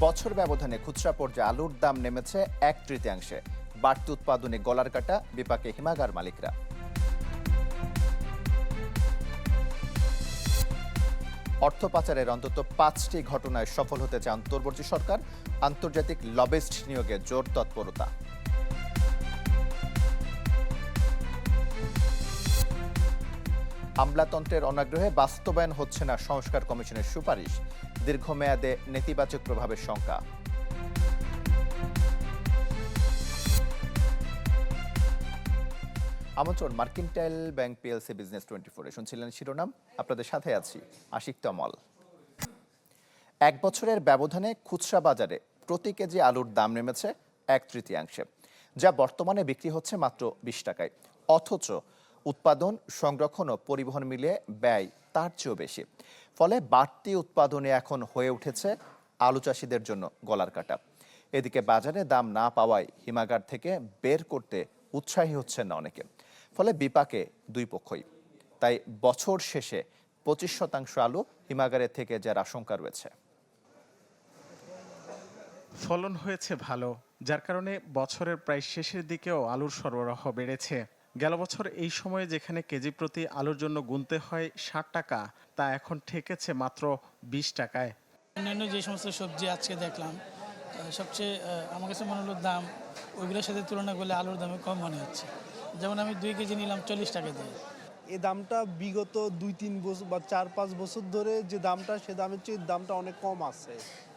বছর ব্যবধানে খুচরা পর্যায়ে আলুর দাম নেমেছে এক তৃতীয়াংশে। বাড়তি উৎপাদনে গলার কাটা, বিপাকে হিমাগার মালিকরা। অর্থ পাচারের অন্তত পাঁচটি ঘটনায় সফল হতে চায় অন্তর্বর্তী সরকার। আন্তর্জাতিক লবিস্ট নিয়োগে জোর তৎপরতা। আমলাতন্ত্রের অনাগ্রহে বাস্তবায়ন হচ্ছে না সংস্কার কমিশনের সুপারিশ। দীর্ঘমেয়াদে নেতিবাচক প্রভাবের শঙ্কা। আমন্ত্রণ mercantile bank PLC business twenty ফোরে শুনছিলেন শিরোনাম। আপনাদের সাথে আছি আশিক তমল। এক বছরের ব্যবধানে খুচরা বাজারে প্রতি কেজি আলুর দাম নেমেছে এক তৃতীয়াংশে, যা বর্তমানে বিক্রি হচ্ছে মাত্র বিশ টাকায়। অথচ উৎপাদন, সংরক্ষণ ও পরিবহন মিলিয়ে ব্যয় তার চেয়েও বেশি। ফলে বাড়তি উৎপাদনে এখন হয়ে উঠেছে আলু চাষিদের জন্য গলার কাটা। এদিকে বাজারে দাম না পাওয়ায় হিমাগার থেকে বের করতে উৎসাহী হচ্ছেন না অনেকে, ফলে বিপাকে দুই পক্ষই। তাই বছর শেষে পঁচিশ শতাংশ আলু হিমাগারের থেকে যার আশঙ্কা রয়েছে। ফলন হয়েছে ভালো, যার কারণে বছরের প্রায় শেষের দিকেও আলুর সরবরাহ বেড়েছে। গেল বছর এই সময়ে যেখানে কেজি প্রতি আলুর জন্য গুনতে হয় ষাট টাকা তা এখন ঠেকেছে মাত্র বিশ টাকায়। অন্যান্য যে সমস্ত সবজি আজকে দেখলাম সবচেয়ে আমার কাছে মনে হলো দাম ওইগুলোর সাথে তুলনা করলে আলুর দামে কম মনে হচ্ছে। যেমন আমি দুই কেজি নিলাম চল্লিশ টাকা দিয়ে। এই দামটা বিগত দুই তিন বছর বা চার পাঁচ বছর ধরে যে দামটা সে দামের চেয়ে দামটা অনেক কম আছে।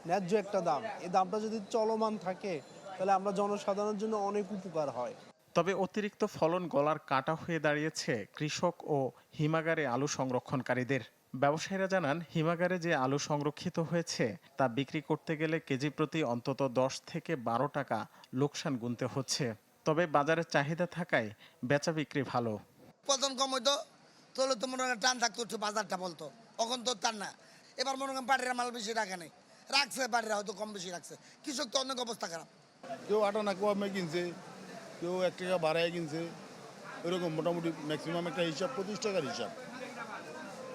ন্যায্য একটা দাম। এই দামটা যদি চলমান থাকে তাহলে আমরা জনসাধারণের জন্য অনেক উপকার হয়। তবে অতিরিক্ত ফলন গলার কাটা হয়ে দাঁড়িয়েছে কৃষক ও হিমাগারে আলু সংরক্ষণকারীদের। ব্যবসায়ীরা জানান হিমাগারে যে আলু সংরক্ষিত হয়েছে তা বিক্রি করতে গেলে কেজি প্রতি অন্তত দশ থেকে বারো টাকা লোকসান গুনতে হচ্ছে। তবে বাজারে চাহিদা থাকায় বেচা বিক্রি ভালো। উৎপাদন কম হইতো তাহলে তো মনে হয় টান থাকতো বাজারটা বলতো। তখন তো তার না। এবার মনে করেন পাটিরা মাল বেশি রাখে নাই। রাখছে পাটিরা হয়তো কম বেশি রাখছে। কৃষক তো অনেক অবস্থা খারাপ। কেউ আটা না কমে কিনছে। কেউ এক টাকা বাড়ায় কিনছে এরকম মোটামুটি ম্যাক্সিমাম একটা হিসাব পঁচিশ টাকার হিসাব।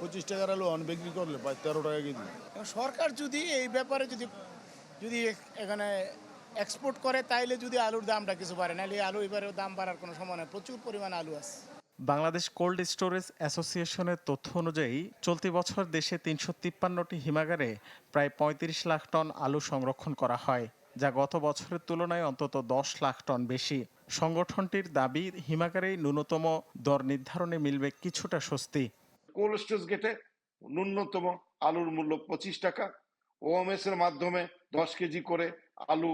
পঁচিশ টাকার আলু অন বিক্রি করলে প্রায় তেরো টাকা কেজি। সরকার যদি এই ব্যাপারে যদি যদি এখানে এক্সপোর্ট করে তাইলে যদি আলুর দামটা কিছু বাড়ে নাহলে আলু এবারে দাম বাড়ার কোনো সময় নেই প্রচুর পরিমাণ আলু আছে। বাংলাদেশ কোল্ড স্টোরেজ অ্যাসোসিয়েশনের তথ্য অনুযায়ী চলতি বছর দেশে তিনশো তিপ্পান্নটি হিমাগারে প্রায় পঁয়ত্রিশ লাখ টন আলু সংরক্ষণ করা হয় যা গত বছরের তুলনায় অন্তত দশ লাখ টন বেশি। সংগঠনটির দাবি, হিমাগারেই ন্যূনতম দর নির্ধারণে মিলবে কিছুটা স্বস্তি। কোল্ড স্টোরেজ গেটে ন্যূনতম আলুর মূল্য পঁচিশ টাকা। ওএমএস এর মাধ্যমে দশ কেজি করে আলু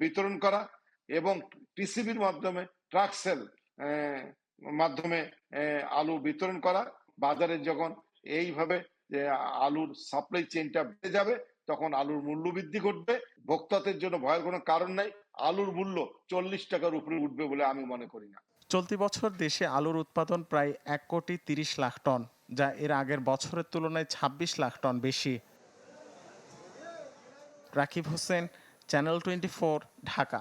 বিতরণ করা এবং টিসিবির মাধ্যমে ট্রাক সেল মাধ্যমে আলু বিতরণ করা। বাজারে যখন এইভাবে আলুর সাপ্লাই চেইনটা বেড়ে যাবে, তখন আলুর মূল্য বৃদ্ধি ঘটবে। ভোক্তাদের জন্য ভয়ের কোনো কারণ নাই। আলুর মূল্য চল্লিশ টাকার উপরে উঠবে বলে আমি মনে করি না। চলতি বছর দেশে আলুর উৎপাদন প্রায় এক কোটি তিরিশ লাখ টন যা এর আগের বছরের তুলনায় ছাব্বিশ লাখ টন বেশি। Rakib Hossain channel twenty four Dhaka.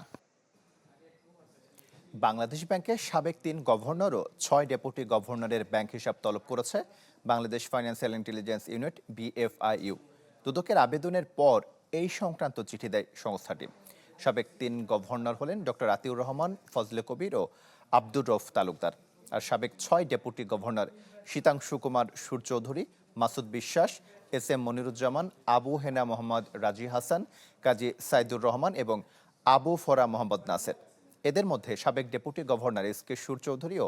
Bangladesh ব্যাংকের সাবেক তিন গভর্নরও ছয় ডেপুটি গভর্নরের ব্যাংক হিসাব তলব করেছে Bangladesh financial intelligence unit BFIU. দুদকের আবেদনের পর এই সংক্রান্ত চিঠি দেয় সংস্থাটি। সাবেক তিন গভর্নর হলেন ডক্টর আতিউর রহমান, ফজলে কবির ও আব্দুর রফ তালুকদার। আর সাবেক ছয় ডেপুটি গভর্নর শীতাংশু কুমার সুর চৌধুরী মাসুদ বিশ্বাস, এস এম মনিরুজ্জামান, আবু হেনা মোহাম্মদ রাজি হাসান, কাজী সাইদুর রহমান এবং আবু ফরা মোহাম্মদ নাসের। এদের মধ্যে সাবেক ডেপুটি গভর্নর এস কে সুর চৌধুরী ও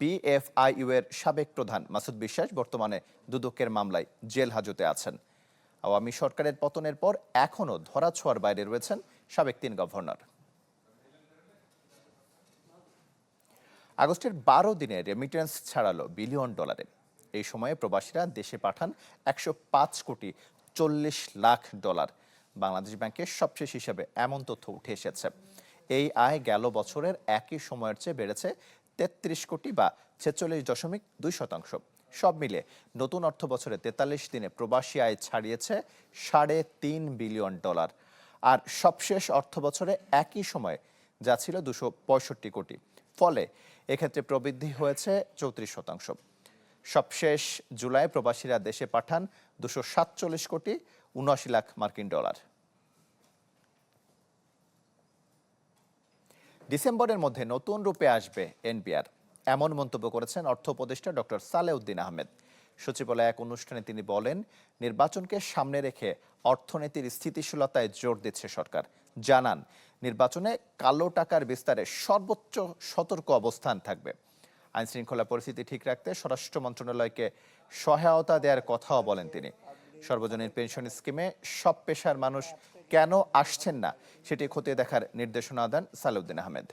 পিএফআইইউ এর সাবেক প্রধান মাসুদ বিশ্বাস বর্তমানে দুদকের মামলায় জেল হাজতে আছেন। আওয়ামী সরকারের পতনের পর এখনও ধরাছোঁয়ার বাইরে রয়েছেন সাবেক তিন গভর্নর। আগস্টের বারো দিনে রেমিটেন্স ছাড়ালো বিলিয়ন ডলারে এই সময়ে প্রবাসীরা দেশে পাঠান একশো পাঁচ কোটি চল্লিশ লাখ ডলার বাংলাদেশ ব্যাংকের সবশেষ হিসেবে এমন তথ্য উঠে এসেছে। এই আয় গেল বছরের একই সময়ের চেয়ে বেড়েছে তেত্রিশ কোটি বা ছেচল্লিশ দশমিক দুই শতাংশ। সব মিলে নতুন অর্থ বছরে তেতাল্লিশ দিনে প্রবাসী আয় ছাড়িয়েছে সাড়ে তিন বিলিয়ন ডলার আর সবশেষ অর্থ বছরে একই সময়ে যা ছিল দুশো পঁয়ষট্টি কোটি। ফলে এক্ষেত্রে প্রবৃদ্ধি হয়েছে চৌত্রিশ শতাংশ। সবশেষ জুলাই প্রবাসীরা দেশে পাঠান দুশো সাতচল্লিশ কোটি উনআশি লাখ মার্কিন ডলার। ডিসেম্বরের মধ্যে নতুন রূপে আসবে এনপিআর এমন মন্তব্য করেছেন অর্থ উপদেষ্টা ডক্টর সালেউদ্দিন আহমেদ। সচিবালয়ে এক অনুষ্ঠানে তিনি বলেন, নির্বাচনকে সামনে রেখে অর্থনীতির স্থিতিশীলতায় জোর দিচ্ছে সরকার। জানান, নির্বাচনে কালো টাকার বিস্তারে সর্বোচ্চ সতর্ক অবস্থান থাকবে। আইন শৃঙ্খলা পরিস্থিতি ঠিক রাখতে স্বরাষ্ট্র মন্ত্রণালয়কে সহায়তা দেওয়ার কথাও বলেন তিনি। সর্বজনীন পেনশন স্কিমে সব পেশার মানুষ কেন আসছেন না, সেটি খতিয়ে দেখার নির্দেশনা দেন সালেউদ্দিন আহমেদ।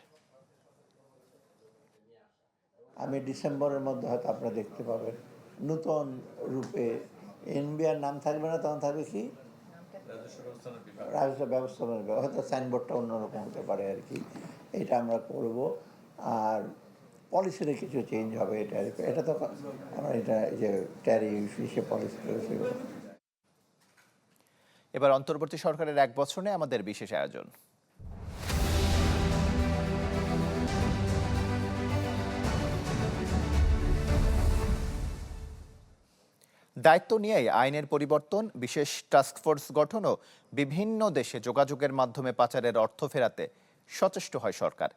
আমি ডিসেম্বরের মধ্যে হয়তো আপনারা দেখতে পাবেন। নূতন রূপে এনবিআর নাম থাকবে না, তখন থাকবে কি? রাজস্ব ব্যবস্থাপনা। হয়তো সাইনবোর্ডটা অন্যরকম হতে পারে আর কি। এটা আমরা করব। আর পলিসিতে কিছু চেঞ্জ হবে, এটা এটা তো আমরা এটা যে ট্যারিফ সে পলিসি এবার অন্তর্বর্তী সরকারের এক বছরে আমাদের বিশেষ আয়োজন। দায়িত্ব নিয়েই আইনের পরিবর্তন, বিশেষ টাস্কফোর্স গঠন ও বিভিন্ন দেশে যোগাযোগের মাধ্যমে পাচারের অর্থ ফেরাতে সচেষ্ট হয় সরকার।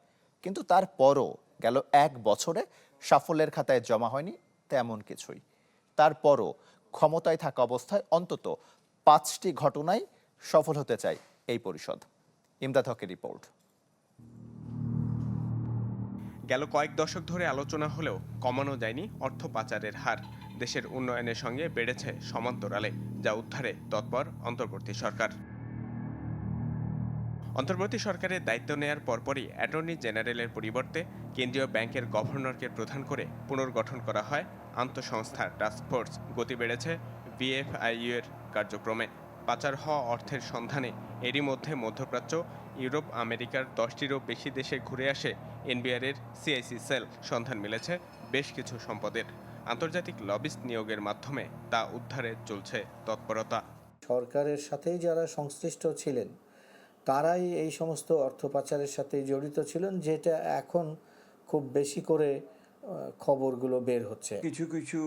কিন্তু তারপরও গেল এক বছরে সাফল্যের খাতায় জমা হয়নি তেমন কিছুই। তারপরও ক্ষমতায় থাকা অবস্থায় অন্তত পাঁচটি ঘটনায় সফল হতে চায় এই পরিষদ। ইমদাদ হকের রিপোর্ট। গেল কয়েক দশক ধরে আলোচনা হলেও কমানো যায়নি অর্থ পাচারের হার। দেশের উন্নয়নের সঙ্গে বেড়েছে সমান্তরালে, যা উদ্ধারে তৎপর অন্তর্বর্তী সরকার। অন্তর্বর্তী সরকারের দায়িত্ব নেয়ার পরপরই অ্যাটর্নি জেনারেলের পরিবর্তে কেন্দ্রীয় ব্যাংকের গভর্নরকে প্রধান করে পুনর্গঠন করা হয় আন্তঃসংস্থার টাস্কফোর্স গতি বেড়েছে বিএফআইইউ এর কার্যক্রমে। পাচার হওয়া অর্থের সন্ধানে এরই মধ্যে মধ্যপ্রাচ্য, ইউরোপ, আমেরিকার দশটিরও বেশি দেশে ঘুরে আসে এনবিআরের সিআইসি সেল। সন্ধান মিলেছে বেশ কিছু সম্পদের। আন্তর্জাতিক লবিস্ট নিয়োগের মাধ্যমে তা উদ্ধারে চলছে তৎপরতা। সরকারের সাথেই যারা সংশ্লিষ্ট ছিলেন তারাই এই সমস্ত অর্থ পাচারের সাথে জড়িত ছিলেন যেটা এখন খুব বেশি করে খবরগুলো বের হচ্ছে। কিছু কিছু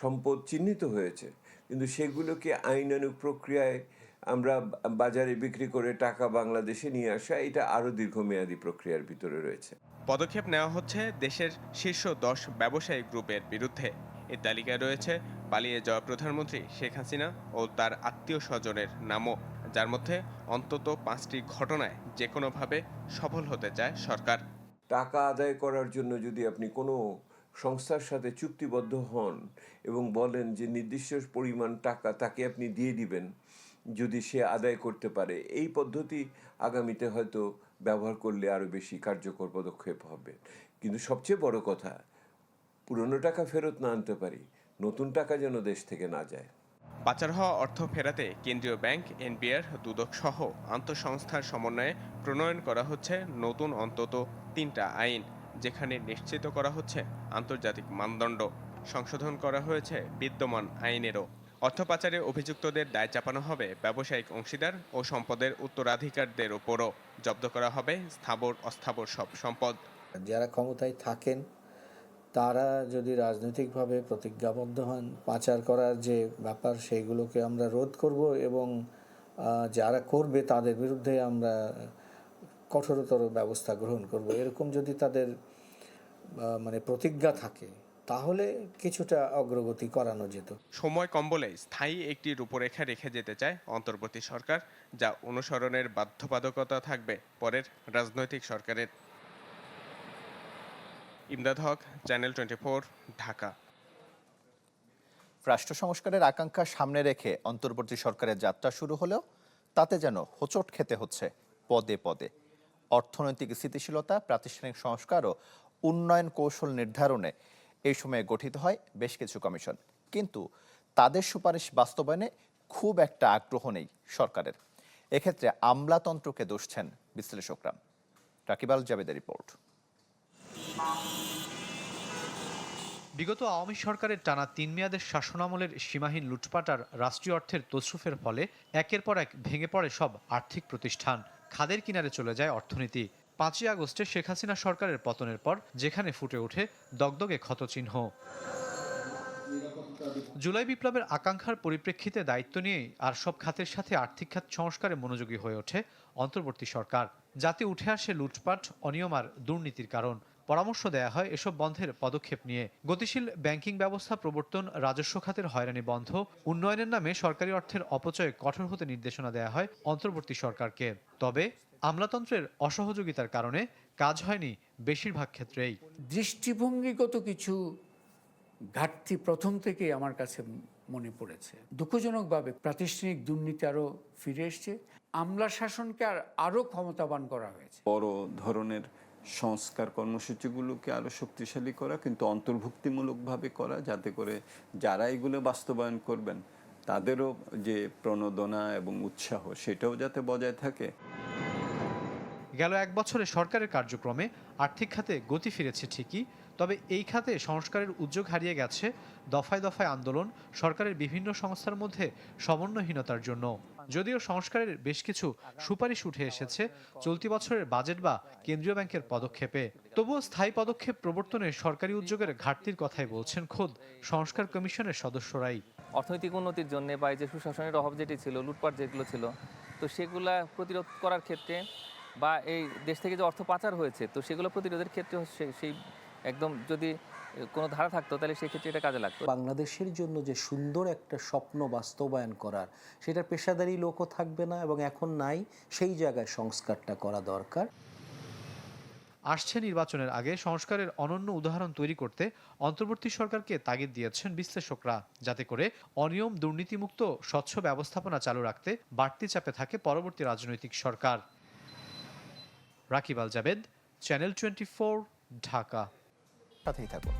সম্পদ চিহ্নিত হয়েছে কিন্তু সেগুলোকে আইনানুগ প্রক্রিয়ায় আমরা বাজারে বিক্রি করে টাকা বাংলাদেশে নিয়ে আসা এটা আরও দীর্ঘমেয়াদী প্রক্রিয়ার ভিতরে রয়েছে। পদক্ষেপ নেওয়া হচ্ছে দেশের শীর্ষ দশ ব্যবসায়িক গ্রুপের বিরুদ্ধে। এর তালিকায় রয়েছে পালিয়ে যাওয়া প্রধানমন্ত্রী শেখ হাসিনা ও তার আত্মীয় স্বজনের নামও, যার মধ্যে অন্তত পাঁচটি ঘটনায় যে কোনোভাবে সফল হতে চায় সরকার। টাকা আদায় করার জন্য যদি আপনি কোনো সংস্থার সাথে চুক্তিবদ্ধ হন এবং বলেন যে নির্দিষ্ট পরিমাণ টাকা তাকে আপনি দিয়ে দিবেন, যদি সে আদায় করতে পারে, এই পদ্ধতি আগামীতে হয়তো ব্যবহার করলে আরও বেশি কার্যকর পদক্ষেপ হবে। কিন্তু সবচেয়ে বড় কথা, পুরনো টাকা ফেরত না আনতে পারি, নতুন টাকা যেন দেশ থেকে না যায়। পাচার হওয়া অর্থ ফেরাতে কেন্দ্রীয় ব্যাংক, এনবিআর, দুদক সহ আন্তঃসংস্থার সমন্বয়ে প্রণয়ন করা হচ্ছে নতুন অন্তত তিনটা আইন, যেখানে নিশ্চিত করা হচ্ছে আন্তর্জাতিক মানদণ্ড। সংশোধন করা হয়েছে বিদ্যমান আইনেরও। অর্থ পাচারে অভিযুক্তদের দায় চাপানো হবে ব্যবসায়িক অংশীদার ও সম্পদের উত্তরাধিকারদের ওপরও জব্দ করা হবে স্থাবর অস্থাবর সব সম্পদ। যারা ক্ষমতায় থাকেন, তারা যদি রাজনৈতিকভাবে প্রতিজ্ঞাবদ্ধ হন, পাচার করার যে ব্যাপার, সেইগুলোকে আমরা রোধ করব এবং যারা করবে তাদের বিরুদ্ধে আমরা কঠোরতর ব্যবস্থা গ্রহণ করব। এরকম যদি তাদের মানে প্রতিজ্ঞা থাকে তাহলে কিছুটা অগ্রগতি করানো যেত। সময় কম বলে স্থায়ী একটি রূপরেখা রেখে যেতে চায় অন্তর্বর্তী সরকার যা অনুসরণের বাধ্যবাধকতা থাকবে পরের রাজনৈতিক সরকারের। Imdad Haque channel twenty Dhaka. রাষ্ট্র সংস্কারের আকাঙ্ক্ষা সামনে রেখে অন্তর্বর্তী সরকারের যাত্রা শুরু হলেও তাতে যেন হোঁচট খেতে হচ্ছে পদে পদে। অর্থনৈতিক স্থিতিশীলতা প্রাতিষ্ঠানিক সংস্কার ও উন্নয়ন কৌশল নির্ধারণে এই সময়ে গঠিত হয় বেশ কিছু কমিশন। কিন্তু তাদের সুপারিশ বাস্তবায়নে খুব একটা আগ্রহ নেই সরকারের। এক্ষেত্রে আমলাতন্ত্রকে দোষছেন বিশ্লেষকরা। রাকিবাল জাবেদের রিপোর্ট। বিগত আওয়ামী সরকারের টানা তিন মেয়াদের শাসনামলের সীমাহীন লুটপাট আর রাষ্ট্রীয় অর্থের তসরুফের ফলে একের পর এক ভেঙে পড়ে সব আর্থিক প্রতিষ্ঠান। খাদের কিনারে চলে যায় অর্থনীতি। পাঁচই আগস্টে শেখ হাসিনা সরকারের পতনের পর যেখানে ফুটে ওঠে দগদগে ক্ষতচিহ্ন। জুলাই বিপ্লবের আকাঙ্ক্ষার পরিপ্রেক্ষিতে দায়িত্ব নিয়েই আর সব খাতের সাথে আর্থিক খাত সংস্কারে মনোযোগী হয়ে ওঠে অন্তর্বর্তী সরকার। যাতে উঠে আসে লুটপাট, অনিয়ম আর দুর্নীতির কারণ। পরামর্শ দেয়া হয় এসব বন্ধের পদক্ষেপ নিয়ে। গতিশীল ব্যাংকিং ব্যবস্থা প্রবর্তন, রাজস্ব খাতের হয়রানি বন্ধ, উন্নয়নের নামে সরকারি অর্থের অপচয় কঠোর হতে নির্দেশনা দেয়া হয় অন্তর্বর্তী সরকারকে। তবে আমলাতন্ত্রের অসহযোগিতার কারণে কাজ হয়নি বেশিরভাগ ক্ষেত্রেই। দৃষ্টিভঙ্গিগত কিছু ঘাটতি প্রথম থেকে আমার কাছে মনে পড়েছে। দুঃখজনকভাবে প্রাতিষ্ঠানিক দুর্নীতি আরও ফিরে এসছে। আমলা শাসনকে আর আরও ক্ষমতাবান করা হয়েছে। বড় ধরনের সংস্কার কর্মসূচিগুলোকে আরও শক্তিশালী করা কিন্তু অন্তর্ভুক্তিমূলকভাবে করা যাতে করে যারা এগুলো বাস্তবায়ন করবেন তাদেরও যে প্রণোদনা এবং উৎসাহ সেটাও যাতে বজায় থাকে। গেল এক বছরে সরকারের কার্যক্রমে আর্থিক খাতে গতি ফিরেছে ঠিকই, তবে এই খাতে সংস্কারের উদ্যোগ হারিয়ে গেছে দফায় দফায় আন্দোলন সরকারের বিভিন্ন সংস্থার মধ্যে সমন্বয়হীনতার জন্য। যদিও সংস্কারের বেশ কিছু সুপারিশ উঠে এসেছে, চলতি বছরের বাজেট বা কেন্দ্রীয় ব্যাংকের পদক্ষেপে। তবুও স্থায়ী পদক্ষেপ প্রবর্তনে সরকারি উদ্যোগের ঘাটতির কথাই বলছেন খোদ সংস্কার কমিশনের সদস্যরাই। অর্থনৈতিক উন্নতির জন্য বা যে সুশাসনের অভাব যেটি ছিল, লুটপাট যেগুলো ছিল, তো সেগুলা প্রতিরোধ করার ক্ষেত্রে বা এই দেশ থেকে যে অর্থ পাচার হয়েছে তো সেগুলো প্রতিরোধের ক্ষেত্রে হচ্ছে সেই একদম যদি কোনো ধারা থাকতো তাহলে সেই ক্ষেত্রে এটা কাজে লাগতো। বাংলাদেশের জন্য যে সুন্দর একটা স্বপ্ন বাস্তবায়ন করার সেটা পেশাদারি লোকও থাকবে না এবং এখন নাই সেই জায়গায় সংস্কারটা করা দরকার। আসছে নির্বাচনের আগে সংস্কারের অনন্য উদাহরণ তৈরি করতে অন্তর্বর্তী সরকারকে তাগিদ দিয়েছেন বিশ্লেষকরা যাতে করে অনিয়ম দুর্নীতিমুক্ত স্বচ্ছ ব্যবস্থাপনা চালু রাখতে বাড়তি চাপে থাকে পরবর্তী রাজনৈতিক সরকার। Rakib Al Jabed channel twenty four Dhaka সাথেই থাকুন।